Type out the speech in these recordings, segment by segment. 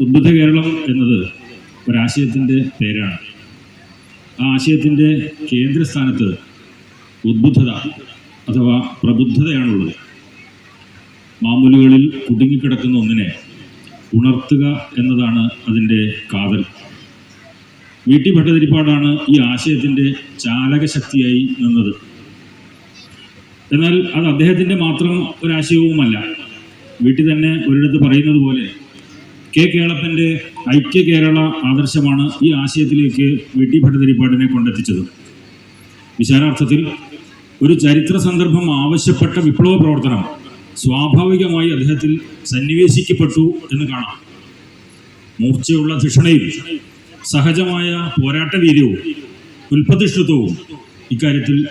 ഉദ്ബുദ്ധ കേരളം എന്നത് ഒരാശയത്തിന്റെ പേരാണ്. ആ ആശയത്തിന്റെ കേന്ദ്രസ്ഥാനത്ത് ഉദ്ബുദ്ധത അഥവാ പ്രബുദ്ധതയാണുള്ളത്. മാമൂലുകളിൽ കുടുങ്ങിക്കിടക്കുന്ന ഒന്നിനെ ഉണർത്തുക എന്നതാണ് അതിന്റെ കാതൽ. വി ടി ഭട്ടതിരിപ്പാടാണ് ഈ ആശയത്തിന്റെ ചാലകശക്തിയായി നിന്നത്. എന്നാൽ അത് അദ്ദേഹത്തിന്റെ മാത്രം ഒരാശയവുമല്ല. വീട്ടിൽ തന്നെ ഒരിടത്ത് പറയുന്നത് പോലെ കെ കേളപ്പന്റെ ഐക്യ കേരള ആദർശമാണ് ഈ ആശയത്തിലേക്ക് വി ഭട്ടതിരിപ്പാടിനെ കൊണ്ടെത്തിച്ചത്. വിശാലാർത്ഥത്തിൽ ഒരു ചരിത്ര സന്ദർഭം ആവശ്യപ്പെട്ട വിപ്ലവ പ്രവർത്തനം സ്വാഭാവികമായി അദ്ദേഹത്തിൽ സന്നിവേശിക്കപ്പെട്ടു എന്ന് കാണാം. മൂർച്ചയുള്ള ധിഷണയും സഹജമായ പോരാട്ട വീര്യവും ഉൽപ്പതിഷ്ഠത്വവും ഇക്കാര്യത്തിൽ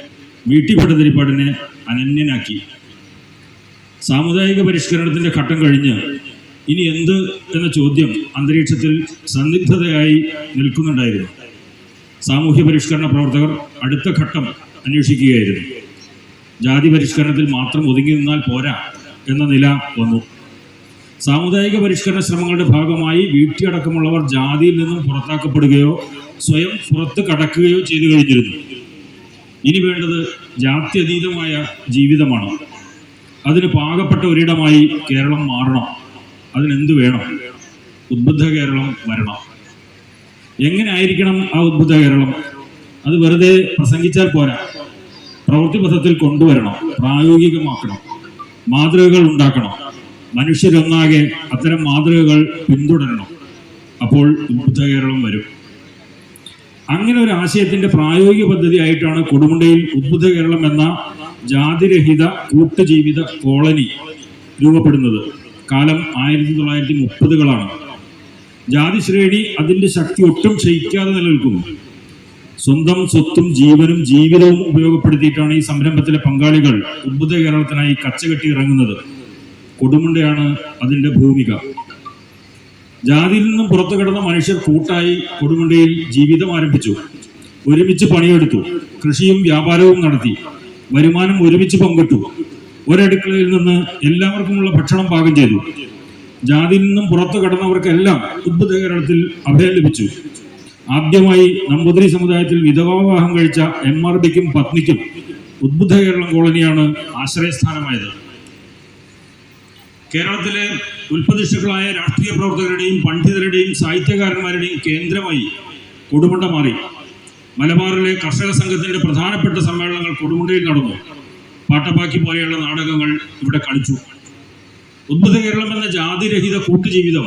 വി ഭട്ടതിരിപ്പാടിനെ അനന്യനാക്കി. സാമുദായിക പരിഷ്കരണത്തിന്റെ ഘട്ടം കഴിഞ്ഞ് ഇനി എന്ത് എന്ന ചോദ്യം അന്തരീക്ഷത്തിൽ സന്നിഗ്ധതയായി നിൽക്കുന്നുണ്ടായിരുന്നു. സാമൂഹ്യ പരിഷ്കരണ പ്രവർത്തകർ അടുത്ത ഘട്ടം അന്വേഷിക്കുകയായിരുന്നു. ജാതി പരിഷ്കരണത്തിൽ മാത്രം ഒതുങ്ങി നിന്നാൽ പോരാ എന്ന നില വന്നു. സാമുദായിക പരിഷ്കരണ ശ്രമങ്ങളുടെ ഭാഗമായി വീട്ടിയടക്കമുള്ളവർ ജാതിയിൽ നിന്നും പുറത്താക്കപ്പെടുകയോ സ്വയം പുറത്ത് കടക്കുകയോ ചെയ്തു കഴിഞ്ഞിരുന്നു. ഇനി വേണ്ടത് ജാത്യതീതമായ ജീവിതമാണ്. അതിന് പാകപ്പെട്ട ഒരിടമായി കേരളം മാറണം. അതിനെന്ത് വേണം? ഉദ്ബുദ്ധ കേരളം വരണം. എങ്ങനെ ആയിരിക്കണം ആ ഉദ്ബുദ്ധ കേരളം? അത് വെറുതെ പ്രസംഗിച്ചാൽ പോരാ. പ്രവൃത്തിപഥത്തിൽ കൊണ്ടുവരണം പ്രായോഗികമാക്കണം മാതൃകകൾ ഉണ്ടാക്കണം. മനുഷ്യരൊന്നാകെ അത്തരം മാതൃകകൾ പിന്തുടരണം. അപ്പോൾ ഉദ്ബുദ്ധ കേരളം വരും. അങ്ങനെ ഒരു ആശയത്തിന്റെ പ്രായോഗിക പദ്ധതി ആയിട്ടാണ് കൊടുമുണ്ടയിൽ ഉദ്ബുദ്ധ കേരളം എന്ന ജാതിരഹിത കൂട്ടുജീവിത കോളനി രൂപപ്പെടുന്നത്. കാലം ആയിരത്തി തൊള്ളായിരത്തി മുപ്പതുകളാണ് ജാതി ശ്രേണി അതിന്റെ ശക്തി ഒട്ടും ക്ഷയിക്കാതെ നിലനിൽക്കുന്നു. സ്വന്തം സ്വത്തും ജീവനും ജീവിതവും ഉപയോഗപ്പെടുത്തിയിട്ടാണ് ഈ സംരംഭത്തിലെ പങ്കാളികൾ ഉദ്ബുദ്ധ കേരളത്തിനായി കച്ചകെട്ടി ഇറങ്ങുന്നത്. കൊടുമുണ്ടയാണ് അതിന്റെ ഭൂമിക. ജാതിയിൽ നിന്നും പുറത്തു കിടന്ന മനുഷ്യർ കൂട്ടായി കൊടുമുണ്ടയിൽ ജീവിതം ആരംഭിച്ചു. ഒരുമിച്ച് പണിയെടുത്തു. കൃഷിയും വ്യാപാരവും നടത്തി. വരുമാനം ഒരുമിച്ച് പങ്കിട്ടു. ഒരടുക്കളയിൽ നിന്ന് എല്ലാവർക്കുമുള്ള ഭക്ഷണം പാകം ചെയ്തു. ജാതിയിൽ നിന്നും പുറത്തു കടന്നവർക്കെല്ലാം ഉദ്ബുദ്ധ കേരളത്തിൽ അഭയം ലഭിച്ചു. ആദ്യമായി നമ്പൂതിരി സമുദായത്തിൽ വിധവാവിവാഹം കഴിച്ച എം ആർ ബിക്കും പത്നിക്കും ഉദ്ബുദ്ധ കേരളം കോളനിയാണ് ആശ്രയസ്ഥാനമായത്. കേരളത്തിലെ ഉൽപ്പതിഷ്ഠുക്കളായ രാഷ്ട്രീയ പ്രവർത്തകരുടെയും പണ്ഡിതരുടെയും സാഹിത്യകാരന്മാരുടെയും കേന്ദ്രമായി കൊടുമുണ്ട മാറി. മലബാറിലെ കർഷക സംഘത്തിന്റെ പ്രധാനപ്പെട്ട സമ്മേളനങ്ങൾ കൊടുമുണ്ടയിൽ നടന്നു. പാട്ടപ്പാക്കി പോലെയുള്ള നാടകങ്ങൾ ഇവിടെ കളിച്ചു. ഉദ്ഭുത കേരളം എന്ന ജാതിരഹിത കൂട്ടുജീവിതം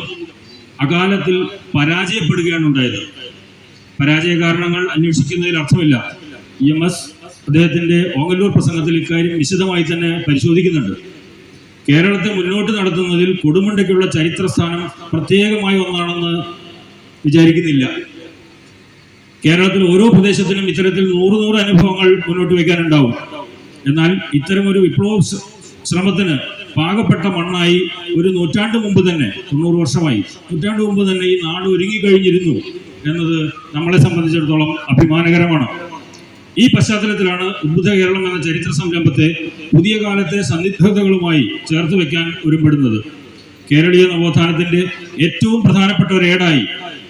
അകാലത്തിൽ പരാജയപ്പെടുകയാണ് ഉണ്ടായത്. പരാജയ കാരണങ്ങൾ അന്വേഷിക്കുന്നതിൽ അർത്ഥമില്ല. ഇ എം എസ് അദ്ദേഹത്തിന്റെ ഓങ്ങല്ലൂർ പ്രസംഗത്തിൽ ഇക്കാര്യം വിശദമായി തന്നെ പരിശോധിക്കുന്നുണ്ട്. കേരളത്തെ മുന്നോട്ട് നടത്തുന്നതിൽ കൊടുമുണ്ടയ്ക്കുള്ള ചരിത്രസ്ഥാനം പ്രത്യേകമായ ഒന്നാണെന്ന് വിചാരിക്കുന്നില്ല. കേരളത്തിൽ ഓരോ പ്രദേശത്തിനും ഇത്തരത്തിൽ നൂറ് നൂറ് അനുഭവങ്ങൾ മുന്നോട്ട് വയ്ക്കാനുണ്ടാവും. എന്നാൽ ഇത്തരമൊരു വിപ്ലവ ശ്ര- ശ്രമത്തിന് പാകപ്പെട്ട മണ്ണായി ഒരു നൂറ്റാണ്ട് മുമ്പ് തന്നെ തൊണ്ണൂറ് വർഷമായി നൂറ്റാണ്ട് മുമ്പ് തന്നെ ഈ നാട് ഒരുങ്ങിക്കഴിഞ്ഞിരുന്നു എന്നത് നമ്മളെ സംബന്ധിച്ചിടത്തോളം അഭിമാനകരമാണ്. ഈ പശ്ചാത്തലത്തിലാണ് ഉദ്ബുദ്ധ കേരളം എന്ന ചരിത്ര സംരംഭത്തെ പുതിയ കാലത്തെ സന്നിഗ്ധതകളുമായി ചേർത്ത് വെക്കാൻ ഒരുമ്പെടുന്നത്. കേരളീയ നവോത്ഥാനത്തിന്റെ ഏറ്റവും പ്രധാനപ്പെട്ട ഒരു ഏടായി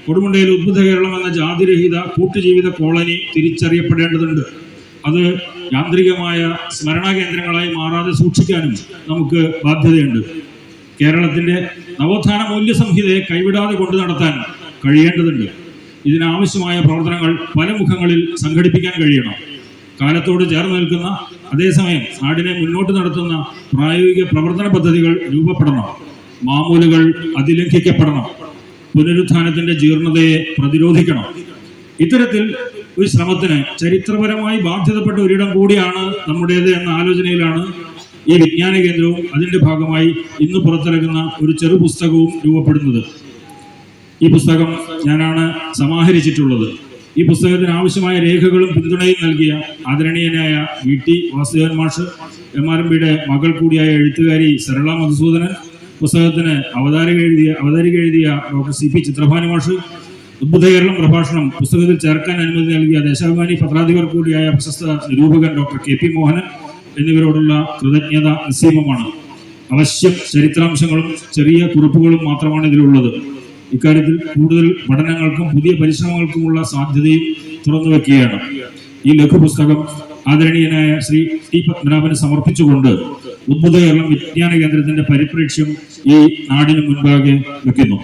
കൊടുമുണ്ടയിൽ ഉദ്ബുദ്ധ കേരളം എന്ന ജാതിരഹിത കൂട്ടുജീവിത കോളനി തിരിച്ചറിയപ്പെടേണ്ടതുണ്ട്. അത് യാന്ത്രികമായ സ്മരണാ കേന്ദ്രങ്ങളായി മാറാതെ സൂക്ഷിക്കാനും നമുക്ക് ബാധ്യതയുണ്ട്. കേരളത്തിന്റെ നവോത്ഥാന മൂല്യ സംഹിതയെ കൈവിടാതെ കൊണ്ടു നടത്താൻ കഴിയേണ്ടതുണ്ട്. ഇതിനാവശ്യമായ പ്രവർത്തനങ്ങൾ പല മുഖങ്ങളിൽ സംഘടിപ്പിക്കാൻ കഴിയണം. കാലത്തോട് ചേർന്ന് നിൽക്കുന്ന അതേസമയം നാടിനെ മുന്നോട്ട് നടത്തുന്ന പ്രായോഗിക പ്രവർത്തന പദ്ധതികൾ രൂപപ്പെടണം. മാമൂലുകൾ അതിലംഘിക്കപ്പെടണം. പുനരുത്ഥാനത്തിന്റെ ജീർണതയെ പ്രതിരോധിക്കണം. ഇത്തരത്തിൽ ഒരു ശ്രമത്തിന് ചരിത്രപരമായി ബാധ്യതപ്പെട്ട ഒരിടം കൂടിയാണ് നമ്മുടേത് എന്ന ആലോചനയിലാണ് ഈ വിജ്ഞാന കേന്ദ്രവും അതിന്റെ ഭാഗമായി ഇന്ന് പുറത്തിറങ്ങുന്ന ഒരു ചെറു പുസ്തകവും രൂപപ്പെടുന്നത്. ഈ പുസ്തകം ഞാനാണ് സമാഹരിച്ചിട്ടുള്ളത്. ഈ പുസ്തകത്തിന് ആവശ്യമായ രേഖകളും പിന്തുണയും നൽകിയ ആദരണീയനായ വി. ടി. വാസുദേവൻ മാഷ് എം. ആർ. എം. പിയുടെ മകൾ കൂടിയായ എഴുത്തുകാരി സരള മധുസൂദനൻ പുസ്തകത്തിന് അവതാരിക എഴുതിയ അവതാരിക എഴുതിയ ഡോക്ടർ സി. പി. ചിത്രഭാനു മാഷ് ഉദ്ബുദ്ധ പ്രഭാഷണം പുസ്തകത്തിൽ ചേർക്കാൻ അനുമതി നൽകിയ ദേശാഭിമാനി പത്രാധിപർ കൂടിയായ പ്രശസ്ത നിരൂപകൻ ഡോക്ടർ കെ പി മോഹനൻ എന്നിവരോടുള്ള കൃതജ്ഞത അസീമമാണ് അവശ്യം ചരിത്രാംശങ്ങളും ചെറിയ കുറിപ്പുകളും മാത്രമാണ് ഇതിലുള്ളത്. ഇക്കാര്യത്തിൽ കൂടുതൽ പഠനങ്ങൾക്കും പുതിയ പരിശ്രമങ്ങൾക്കുമുള്ള സാധ്യതയും തുറന്നു വെക്കുകയാണ്. ഈ ലഘുപുസ്തകം ആദരണീയനായ ശ്രീ ടി പത്മനാഭന് സമർപ്പിച്ചുകൊണ്ട് ഉദ്ബുധ കേരളം വിജ്ഞാന കേന്ദ്രത്തിന്റെ പരിപ്രേക്ഷ്യം ഈ നാടിന് മുൻപാകെ വെക്കുന്നു.